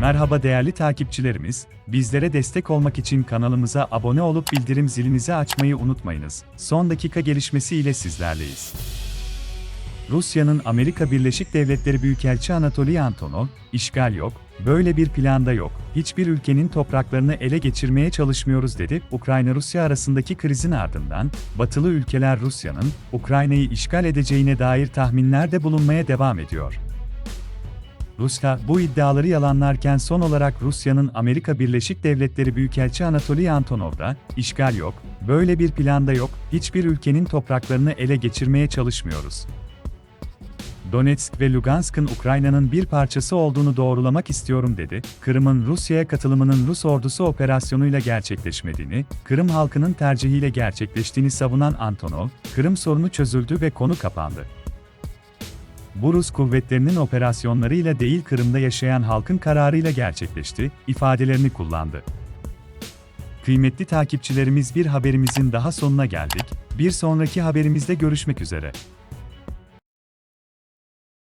Merhaba değerli takipçilerimiz, bizlere destek olmak için kanalımıza abone olup bildirim zilinizi açmayı unutmayınız. Son dakika gelişmesi ile sizlerleyiz. Rusya'nın Amerika Birleşik Devletleri Büyükelçi Anatoly Antonov, işgal yok, böyle bir planda yok, hiçbir ülkenin topraklarını ele geçirmeye çalışmıyoruz dedi. Ukrayna-Rusya arasındaki krizin ardından, batılı ülkeler Rusya'nın, Ukrayna'yı işgal edeceğine dair tahminlerde bulunmaya devam ediyor. Rusya bu iddiaları yalanlarken son olarak Rusya'nın Amerika Birleşik Devletleri Büyükelçi Anatoly Antonov da, işgal yok, böyle bir planda yok, hiçbir ülkenin topraklarını ele geçirmeye çalışmıyoruz. Donetsk ve Lugansk'ın Ukrayna'nın bir parçası olduğunu doğrulamak istiyorum dedi. Kırım'ın Rusya'ya katılımının Rus ordusu operasyonuyla gerçekleşmediğini, Kırım halkının tercihiyle gerçekleştiğini savunan Antonov, Kırım sorunu çözüldü ve konu kapandı. Bu Rus kuvvetlerinin operasyonlarıyla değil Kırım'da yaşayan halkın kararıyla gerçekleşti, ifadelerini kullandı. Kıymetli takipçilerimiz bir haberimizin daha sonuna geldik. Bir sonraki haberimizde görüşmek üzere.